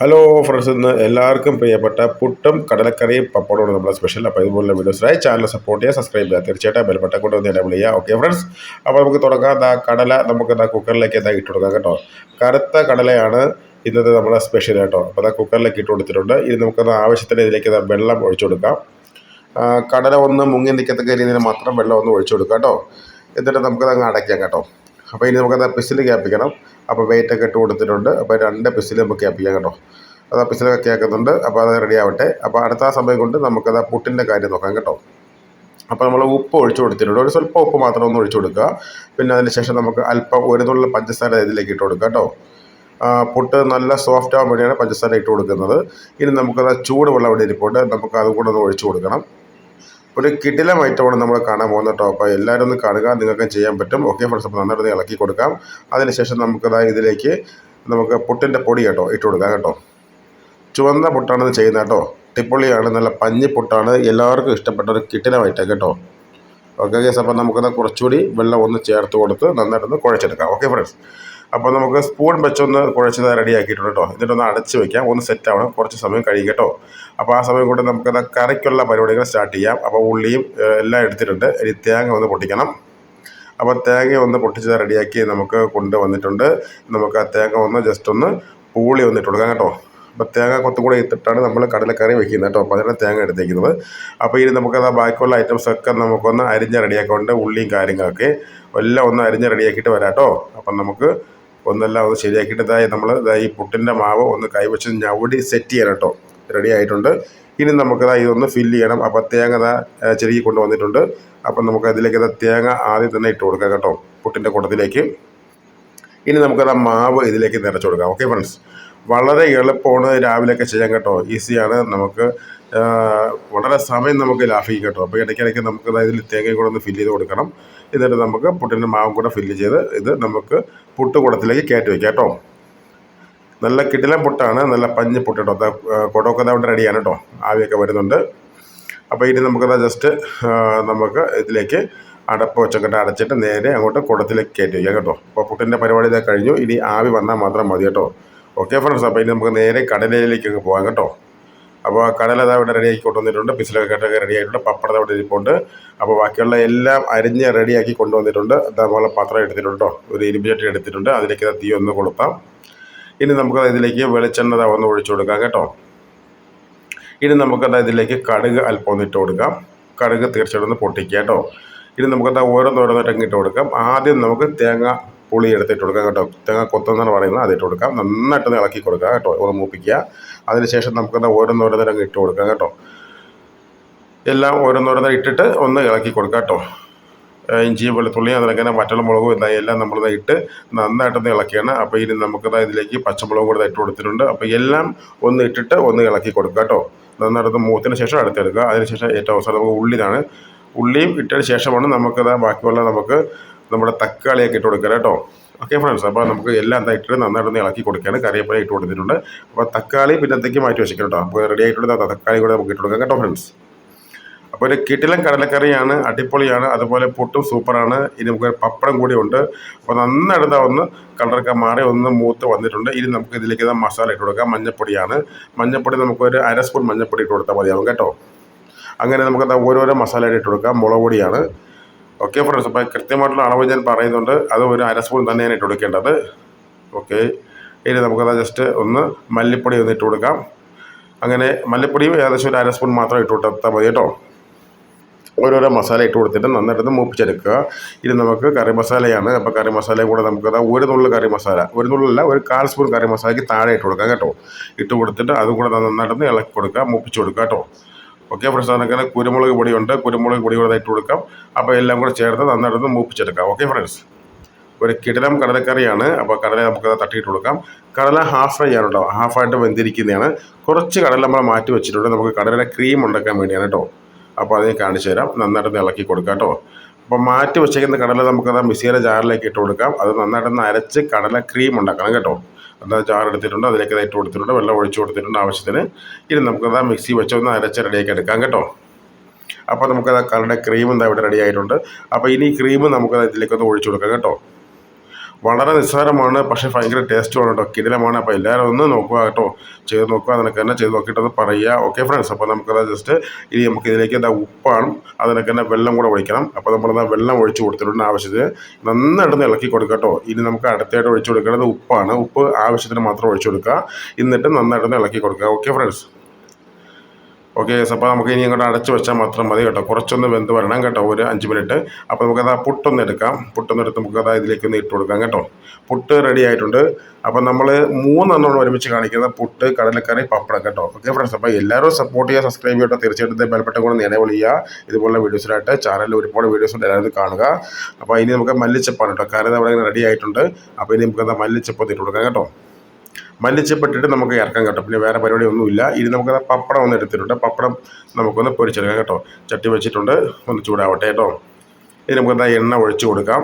Hello friends ഇന്ന് എല്ലാവർക്കും പ്രിയപ്പെട്ട പുട്ടും കടലക്കറിയും പപ്പടവും നമ്മുടെ സ്പെഷ്യൽ അപ്പോൾ ഇതുപോലുള്ള വീഡിയോസിനായി ചാനൽ സപ്പോർട്ട് ചെയ്യുക സബ്സ്ക്രൈബ് ചെയ്യുക. തീർച്ചയായിട്ടും ബെൽബട്ട കൊണ്ട് എനേബിൾ ചെയ്യുക. ഓക്കെ ഫ്രണ്ട്സ് അപ്പോൾ നമുക്ക് തുടങ്ങാം. ദാ കടല നമുക്ക് എന്താ കുക്കറിലേക്ക് എന്താ ഇട്ട് കൊടുക്കാം കേട്ടോ? കറുത്ത കടലയാണ് ഇന്നത്തെ നമ്മുടെ സ്പെഷ്യൽ കേട്ടോ. അപ്പോൾ അതാ കുക്കറിലേക്ക് ഇട്ട് കൊടുത്തിട്ടുണ്ട്. ഇനി നമുക്കത് ആവശ്യത്തിന് ഇതിലേക്ക് വെള്ളം ഒഴിച്ചു കൊടുക്കാം. കടല ഒന്ന് മുങ്ങി നിൽക്കത്തക്ക രീതിയിൽ മാത്രം വെള്ളം ഒന്ന് ഒഴിച്ചു കൊടുക്കാം കേട്ടോ. എന്നിട്ട് നമുക്കത് അങ്ങ് അടയ്ക്കാം കേട്ടോ. അപ്പോൾ ഇനി നമുക്കത് പിസിൽ ക്യാപ്പിക്കണം അപ്പോൾ വെയിറ്റ് ഒക്കെ ഇട്ട് കൊടുത്തിട്ടുണ്ട്. അപ്പോൾ രണ്ട് പിസിൽ നമുക്ക് ക്യാപ്പിക്കാം കേട്ടോ. അത് പിസിലൊക്കെ കേൾക്കുന്നുണ്ട് അപ്പോൾ അത് റെഡി ആവട്ടെ. അപ്പോൾ അടുത്ത ആ സമയം കൊണ്ട് നമുക്കത് പുട്ടിന്റെ കാര്യം നോക്കാം കേട്ടോ. അപ്പോൾ നമ്മൾ ഉപ്പ് ഒഴിച്ചു കൊടുത്തിട്ടുണ്ട്. ഒരു സ്വല്പം ഉപ്പ് മാത്രം ഒന്ന് ഒഴിച്ചു കൊടുക്കുക. പിന്നെ അതിന് ശേഷം നമുക്ക് അല്പം ഒരു നുള്ള പഞ്ചസാര ഇതിലേക്ക് ഇട്ട് കൊടുക്കുക കേട്ടോ. പുട്ട് നല്ല സോഫ്റ്റ് ആവാൻ വേണ്ടിയാണ് പഞ്ചസാര ഇട്ട് കൊടുക്കുന്നത്. ഇനി നമുക്കത് ആ ചൂട് വെള്ളം ഇവിടെ ഇരിപ്പുണ്ട്. നമുക്ക് അതും കൂടെ ഒന്ന് ഒഴിച്ചു കൊടുക്കണം. ഒരു കിടിലം ഐറ്റമാണ് നമ്മൾ കാണാൻ പോകുന്ന ടോപ്പ് എല്ലാവരും ഒന്ന് കാണുക നിങ്ങൾക്ക് ചെയ്യാൻ പറ്റും. ഓക്കെ ഫ്രണ്ട്സ് അപ്പോൾ നന്നായിട്ട് ഇളക്കി കൊടുക്കാം. അതിനുശേഷം നമുക്കതാ ഇതിലേക്ക് നമുക്ക് പുട്ടിന്റെ പൊടി കേട്ടോ ഇട്ട് കൊടുക്കാം കേട്ടോ. ചുവന്ന പുട്ടാണ് ചെയ്യുന്നത് കേട്ടോ. ടിപ്പൊളിയാണ് നല്ല പഞ്ഞി പുട്ടാണ് എല്ലാവർക്കും ഇഷ്ടപ്പെട്ട ഒരു കിട്ടിലമായിട്ട് കേട്ടോ. ഓക്കെ ഗേസ് അപ്പോൾ നമുക്കത് കുറച്ചുകൂടി വെള്ളം ഒന്ന് ചേർത്ത് കൊടുത്ത് നന്നായിട്ടൊന്ന് കുഴച്ചെടുക്കാം. ഓക്കെ ഫ്രണ്ട്സ് അപ്പോൾ നമുക്ക് സ്പൂൺ വെച്ചൊന്ന് കുഴച്ചത് റെഡി ആക്കിയിട്ടുണ്ട് കേട്ടോ എന്നിട്ടൊന്ന് അടച്ച് വെക്കാം. ഒന്ന് സെറ്റ് ആവണം. കുറച്ച് സമയം കഴിയും കേട്ടോ അപ്പോൾ ആ സമയം കൊണ്ട് നമുക്കത് കറിക്കുള്ള പരിപാടികൾ സ്റ്റാർട്ട് ചെയ്യാം. അപ്പോൾ ഉള്ളിയും എല്ലാം എടുത്തിട്ടുണ്ട്. ഇനി തേങ്ങ ഒന്ന് പൊട്ടിക്കണം. അപ്പോൾ തേങ്ങ ഒന്ന് പൊട്ടിച്ചത് റെഡിയാക്കി നമുക്ക് കൊണ്ടുവന്നിട്ടുണ്ട്. നമുക്ക് ആ തേങ്ങ ഒന്ന് ജസ്റ്റ് ഒന്ന് പൂളി ഒന്ന് ഇട്ട് കൊടുക്കാം കേട്ടോ. അപ്പോൾ തേങ്ങ കൊത്തും കൂടെ ഇട്ടിട്ടാണ് നമ്മൾ കടലക്കറി വെക്കുന്നത് കേട്ടോ. അപ്പോൾ അതിനാണ് തേങ്ങ എടുത്തേക്കുന്നത്. അപ്പോൾ ഇനി നമുക്കത് ആ ബാക്കിയുള്ള ഐറ്റംസ് ഒക്കെ നമുക്കൊന്ന് അരിഞ്ഞ് റെഡിയാക്കൊണ്ട് ഉള്ളിയും കാര്യങ്ങളൊക്കെ. എല്ലാം ഒന്ന് അരിഞ്ഞ് റെഡിയാക്കിയിട്ട് വരാം കേട്ടോ. അപ്പം നമുക്ക് ഒന്നെല്ലാം ഒന്ന് ശരിയാക്കിയിട്ട് ഇതായി നമ്മൾ ഈ പുട്ടിന്റെ മാവ് ഒന്ന് കൈവച്ച് ഞവടി സെറ്റ് ചെയ്യണം കേട്ടോ. റെഡി ആയിട്ടുണ്ട്. ഇനി നമുക്കത് ഇതൊന്ന് ഫില്ല് ചെയ്യണം. അപ്പോൾ തേങ്ങ ദാ കൊണ്ട് കൊണ്ടുവന്നിട്ടുണ്ട് അപ്പം നമുക്ക് അതിലേക്ക് തേങ്ങ ആദ്യം തന്നെ ഇട്ട് കൊടുക്കാം കേട്ടോ പുട്ടിന്റെ കൂട്ടത്തിലേക്ക്. ഇനി നമുക്കത് മാവ് ഇതിലേക്ക് നിറച്ച് കൊടുക്കാം. ഓക്കെ ഫ്രണ്ട്സ് വളരെ എളുപ്പമാണ് രാവിലെയൊക്കെ ചെയ്യാൻ കേട്ടോ. ഈസിയാണ്. നമുക്ക് വളരെ സമയം നമുക്ക് ലാഭിക്കും കേട്ടോ. അപ്പോൾ ഇടയ്ക്കിടയ്ക്ക് നമുക്ക് അതായത് തേങ്ങയും കൂടെ ഒന്ന് ഫില്ല് ചെയ്ത് കൊടുക്കണം. എന്നിട്ട് നമുക്ക് പുട്ടിന്റെ മാവും കൂടെ ഫില്ല് ചെയ്ത് ഇത് നമുക്ക് പുട്ട് കുടത്തിലേക്ക് കയറ്റി വയ്ക്കാം കേട്ടോ. നല്ല കിടിലൻ പുട്ടാണ്. നല്ല പഞ്ഞ് പുട്ട് കേട്ടോ. കുടമൊക്കെ അവിടെ റെഡിയാണ് കേട്ടോ. ആവിയൊക്കെ വരുന്നുണ്ട്. അപ്പോൾ ഇനി നമുക്കത് ജസ്റ്റ് നമുക്ക് ഇതിലേക്ക് അടപ്പ് വെച്ചൊക്കെ അടച്ചിട്ട് നേരെ അങ്ങോട്ട് കുടത്തിലേക്ക് കയറ്റി വയ്ക്കാം കേട്ടോ. അപ്പോൾ പുട്ടിന്റെ പരിപാടി ഇതാ കഴിഞ്ഞു. ഇനി ആവി വന്നാൽ മാത്രം മതി കേട്ടോ. ഓക്കെ ഫ്രണ്ട്സ് അപ്പോൾ ഇനി നമുക്ക് നേരെ കടലയിലേക്ക് അങ്ങ് പോകാം കേട്ടോ. അപ്പോൾ കടല അതാ ഇവിടെ റെഡിയാക്കി കൊണ്ടുവന്നിട്ടുണ്ട് പിസിലൊക്കെ കേട്ടൊക്കെ റെഡി ആയിട്ടുണ്ട് പപ്പടം അവിടെ ഇരിപ്പുണ്ട്. അപ്പോൾ ബാക്കിയുള്ള എല്ലാം അരിഞ്ഞ് റെഡിയാക്കി കൊണ്ടുവന്നിട്ടുണ്ട്. അതേപോലെ പാത്രം എടുത്തിട്ടുണ്ട് കേട്ടോ ഒരു ഇരുമ്പ് ചട്ടി എടുത്തിട്ടുണ്ട് അതിലേക്ക് തീ ഒന്ന് കൊളുത്താം. ഇനി നമുക്ക് ഇതിലേക്ക് വെളിച്ചെണ്ണ ഒന്ന് ഒഴിച്ചു കൊടുക്കാം കേട്ടോ. ഇനി നമുക്കത് ഇതിലേക്ക് കടുക് അല്പം ഒന്ന് ഇട്ട് കൊടുക്കാം. കടുക് തീർച്ചയായിട്ടും ഒന്ന് പൊട്ടിക്കുക കേട്ടോ. ഇനി നമുക്കത് ഓരോന്നോരോന്നായിട്ട് ഇട്ട് കൊടുക്കാം. ആദ്യം നമുക്ക് തേങ്ങ പുളി എടുത്തിട്ട് കൊടുക്കാം കേട്ടോ. തേങ്ങ കൊത്തെന്നാണ് പറയുന്നത് അതിട്ട് കൊടുക്കാം നന്നായിട്ടൊന്ന് ഇളക്കി കൊടുക്കുക കേട്ടോ. ഒന്ന് മൂപ്പിക്കുക. അതിനുശേഷം നമുക്കത് ഓരോന്നോരോന്നരം ഇട്ട് കൊടുക്കാം കേട്ടോ. എല്ലാം ഓരോന്നോരോന്നരം ഇട്ടിട്ട് ഒന്ന് ഇളക്കി കൊടുക്കുക കേട്ടോ. ഇഞ്ചിയും ഇഞ്ചി വെളുത്തുള്ളി അതിലങ്ങനെ മുളകും എന്താ എല്ലാം നമ്മളിത് ഇട്ട് നന്നായിട്ടൊന്ന് ഇളക്കിയാണ്. അപ്പോൾ ഇനി നമുക്കത് ഇതിലേക്ക് പച്ചമുളകും കൂടെ ഇട്ട് കൊടുത്തിട്ടുണ്ട്. അപ്പോൾ എല്ലാം ഒന്ന് ഇട്ടിട്ട് ഒന്ന് ഇളക്കി കൊടുക്കുക കേട്ടോ. നന്നായിട്ട് മൂത്തിന് ശേഷം അടുത്തെടുക്കുക. അതിനുശേഷം ഏറ്റവും അവസാനം നമുക്ക് ഉള്ളിയാണ് ഉള്ളിയും ഇട്ടതിന് ശേഷമാണ് നമുക്കത് ബാക്കിയുള്ള നമുക്ക് നമ്മുടെ തക്കാളിയൊക്കെ ഇട്ട് കൊടുക്കുക കേട്ടോ. ഓക്കെ ഫ്രണ്ട്സ് അപ്പോൾ നമുക്ക് എല്ലാം ഇട്ടിട്ട് നന്നായിട്ടൊന്ന് ഇളക്കി കൊടുക്കുകയാണ്. കറിവേപ്പില ഇട്ട് കൊടുത്തിട്ടുണ്ട്. അപ്പോൾ തക്കാളി പിന്നത്തേക്ക് മാറ്റി വെച്ചിരിക്കണം കേട്ടോ. അപ്പോൾ റെഡി ആയിട്ടുള്ള തക്കാളി കൂടെ നമുക്ക് ഇട്ട് കൊടുക്കാം കേട്ടോ ഫ്രണ്ട്സ് അപ്പോൾ ഒരു കിട്ടിലൻ കടലക്കറിയാണ് അടിപൊളിയാണ്. അതുപോലെ പുട്ടും സൂപ്പറാണ് ഇനി നമുക്ക് പപ്പടം കൂടി ഉണ്ട്. അപ്പോൾ നന്നായിട്ട് ഒന്ന് കളറൊക്കെ മാറി ഒന്ന് മൂത്ത് വന്നിട്ടുണ്ട്. ഇനി നമുക്ക് ഇതിലേക്ക് ഇതാ മസാല ഇട്ട് കൊടുക്കാം. മഞ്ഞപ്പൊടിയാണ്. മഞ്ഞപ്പൊടി നമുക്കൊരു അര സ്പൂൺ മഞ്ഞപ്പൊടി ഇട്ട് കൊടുത്താൽ മതിയാവും കേട്ടോ. അങ്ങനെ നമുക്ക് എന്താ ഓരോരോ മസാല ഇട്ട് കൊടുക്കാം. മുളക് പൊടിയാണ്. ഓക്കെ ഫ്രണ്ട്സ് അപ്പോൾ കൃത്യമായിട്ടുള്ള അളവ് ഞാൻ പറയുന്നുണ്ട്. അത് ഒരു അര സ്പൂൺ തന്നെയാണ് ഇട്ട് കൊടുക്കേണ്ടത്. ഓക്കെ ഇനി നമുക്കത് ജസ്റ്റ് ഒന്ന് മല്ലിപ്പൊടി ഒന്ന് ഇട്ട് കൊടുക്കാം. അങ്ങനെ മല്ലിപ്പൊടിയും ഏകദേശം ഒരു അര സ്പൂൺ മാത്രം ഇട്ട് കൊടുത്താൽ മതി കേട്ടോ. ഓരോരോ മസാല ഇട്ട് കൊടുത്തിട്ട് നന്നായിട്ട് മൂപ്പിച്ചെടുക്കുക. ഇനി നമുക്ക് കറി മസാലയാണ്. അപ്പോൾ കറി മസാലയും കൂടെ നമുക്ക് ഒരു നുള്ളു കറി മസാല ഒരു നുള്ളല്ല ഒരു കാൽ സ്പൂൺ കറി മസാലയ്ക്ക് താഴെ ഇട്ട് കൊടുക്കാം കേട്ടോ. ഇട്ട് കൊടുത്തിട്ട് അതും കൂടെ നന്നായിട്ടൊന്ന് ഇളക്കി കൊടുക്കുക മൂപ്പിച്ച് കൊടുക്കുക കേട്ടോ. ഓക്കെ ഫ്രണ്ട്സ് അതിനൊക്കെ കുരുമുളക് പൊടിയുണ്ട്. കുരുമുളക് പൊടി കൂടെ ഇട്ട് കൊടുക്കാം. അപ്പോൾ എല്ലാം കൂടെ ചേർത്ത് നന്നായിട്ടൊന്ന് മൂപ്പിച്ചെടുക്കാം. ഓക്കെ ഫ്രണ്ട്സ് ഒരു കിടലം കടലക്കറിയാണ്. അപ്പോൾ കടല നമുക്ക് തട്ടിയിട്ട് കൊടുക്കാം. കടല ഹാഫ് ഫ്രൈ ആണ് കേട്ടോ. ഹാഫായിട്ട് വെന്തിരിക്കുന്നതാണ്. കുറച്ച് കടല നമ്മൾ മാറ്റി വെച്ചിട്ടുണ്ട്. നമുക്ക് കടലയുടെ ക്രീം ഉണ്ടാക്കാൻ വേണ്ടിയാണ് കേട്ടോ. അപ്പോൾ അത് ഞാൻ കാണിച്ചു തരാം. നന്നായിട്ടൊന്ന് ഇളക്കി കൊടുക്കാം കേട്ടോ. അപ്പോൾ മാറ്റി വെച്ചേക്കുന്ന കടല നമുക്കത് മിക്സിയുടെ ജാറിലേക്ക് ഇട്ട് കൊടുക്കാം. അത് നന്നായിട്ടൊന്ന് അരച്ച് കടല ക്രീം ഉണ്ടാക്കണം കേട്ടോ. എന്താ ചാറെടുത്തിട്ടുണ്ട് അതിലേക്ക് ഇതായിട്ട് കൊടുത്തിട്ടുണ്ട് വെള്ളം ഒഴിച്ച് കൊടുത്തിട്ടുണ്ട് ആവശ്യത്തിന്. ഇനി നമുക്കത് മിക്സി വെച്ചൊന്ന് അരച്ച് റെഡിയാക്കി എടുക്കാം കേട്ടോ. അപ്പോൾ നമുക്കത് കറിയുടെ ക്രീം എന്താ ഇവിടെ റെഡി ആയിട്ടുണ്ട്. അപ്പോൾ ഇനി ക്രീം നമുക്കത് ഇതിലേക്കൊന്ന് ഒഴിച്ചു കൊടുക്കാം കേട്ടോ. വളരെ നിസ്സാരമാണ് പക്ഷേ ഭയങ്കര ടേസ്റ്റുമാണ് കേട്ടോ. കിടിലമാണ്. അപ്പോൾ എല്ലാവരും ഒന്ന് നോക്കുക കേട്ടോ. ചെയ്ത് നോക്കുക അതിനൊക്കെ തന്നെ ചെയ്ത് നോക്കിയിട്ടൊന്ന് പറയുക. ഓക്കെ ഫ്രണ്ട്സ് അപ്പോൾ നമുക്കത് ജസ്റ്റ് ഇനി നമുക്ക് ഇതിലേക്ക് എന്താ ഉപ്പാണ് അതിനൊക്കെ തന്നെ വെള്ളം കൂടെ ഒഴിക്കണം. അപ്പോൾ നമ്മൾ നമ്മളെന്താ വെള്ളം ഒഴിച്ച് കൊടുത്തിട്ടുണ്ട് ആവശ്യത്തിന്. നന്നായിട്ടൊന്ന് ഇളക്കി കൊടുക്കുക കേട്ടോ. ഇനി നമുക്ക് അടുത്തായിട്ട് ഒഴിച്ച് കൊടുക്കേണ്ടത് ഉപ്പാണ്. ഉപ്പ് ആവശ്യത്തിന് മാത്രം ഒഴിച്ച് കൊടുക്കുക. എന്നിട്ട് നന്നായിട്ടൊന്ന് ഇളക്കി കൊടുക്കുക. ഓക്കെ ഫ്രണ്ട്സ് ഓക്കെ അപ്പോൾ നമുക്ക് ഇനി അങ്ങോട്ട് അടച്ച് വെച്ചാൽ മാത്രം മതി കേട്ടോ. കുറച്ചൊന്ന് വെന്ത് വരണം കേട്ടോ ഒരു അഞ്ച് മിനിറ്റ് അപ്പോൾ നമുക്കത് ആ പുട്ടൊന്ന് എടുക്കാം. പുട്ടൊന്ന് എടുത്ത് നമുക്കത് ഇതിലേക്ക് ഒന്ന് ഇട്ട് കൊടുക്കാം കേട്ടോ. പുട്ട് റെഡി ആയിട്ടുണ്ട്. അപ്പോൾ നമ്മൾ മൂന്നെണ്ണം ഒരുമിച്ച് കാണിക്കുന്നത്. പുട്ട് കടലക്കറി പപ്പടം കേട്ടോ. ഓക്കെ ഫ്രണ്ട്സ് അപ്പോൾ എല്ലാവരും സപ്പോർട്ട് ചെയ്യുക സബ്സ്ക്രൈബ് ചെയ്യുക തീർച്ചയായിട്ടും ബലപ്പെട്ട കൂടെ നേരെ വിളിക്കുക ഇതുപോലുള്ള വീഡിയോസിലായിട്ട് ചാനലിൽ ഒരുപാട് വീഡിയോസ് ഉണ്ട് എല്ലാവരും കാണുക. അപ്പോൾ ഇനി നമുക്ക് മല്ലിച്ചപ്പാണ് കേട്ടോ. കാരണം അവിടെ റെഡി ആയിട്ടുണ്ട്. അപ്പോൾ ഇനി നമുക്കത് മല്ലിച്ചപ്പ് ഇട്ട് കൊടുക്കാം കേട്ടോ. മല്ലിച്ചപ്പെട്ടിട്ട് നമുക്ക് ഇറക്കാൻ കേട്ടോ. പിന്നെ വേറെ പരിപാടി ഒന്നുമില്ല ഇനി നമുക്ക് പപ്പടം ഒന്ന് എടുത്തിട്ടുണ്ട്. പപ്പടം നമുക്കൊന്ന് പൊരിച്ചെടുക്കാം കേട്ടോ. ചട്ടി വെച്ചിട്ടുണ്ട്. ഒന്ന് ചൂടാവട്ടെ കേട്ടോ. ഇനി നമുക്ക് എണ്ണ ഒഴിച്ച് കൊടുക്കാം.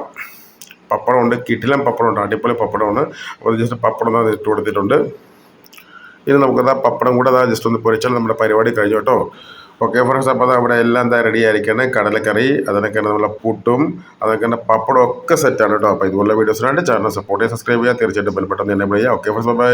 പപ്പടം ഉണ്ട് കിട്ടിലം പപ്പടം ഉണ്ട് അടിപൊളി പപ്പടമാണ്. അപ്പോൾ ജസ്റ്റ് പപ്പടം ഒന്ന് ഇട്ട് കൊടുത്തിട്ടുണ്ട്. ഇനി നമുക്കതാ പപ്പടം കൂടെ ജസ്റ്റ് ഒന്ന് പൊരിച്ചാൽ നമ്മുടെ പരിപാടി കഴിഞ്ഞു കേട്ടോ. ഓക്കെ ഫ്രണ്ട്സ് അപ്പോൾ നമ്മുടെ എല്ലാം എന്താ റെഡി ആയിരിക്കണം കടലക്കറി അതിനൊക്കെ നമ്മളെ പുട്ടും അതൊക്കെ തന്നെ പപ്പടം ഒക്കെ സെറ്റാണ് കേട്ടോ അപ്പോൾ ഇതുപോലുള്ള വീഡിയോസിനായിട്ട് ചാനൽ സപ്പോർട്ട് ചെയ്യുക സബ്സ്ക്രൈബ് ചെയ്യുക തീർച്ചയായിട്ടും ബെൽബട്ടൺ തന്നെ ചെയ്യുക ഓക്കെ ഫ്രണ്ട്സ് ബൈ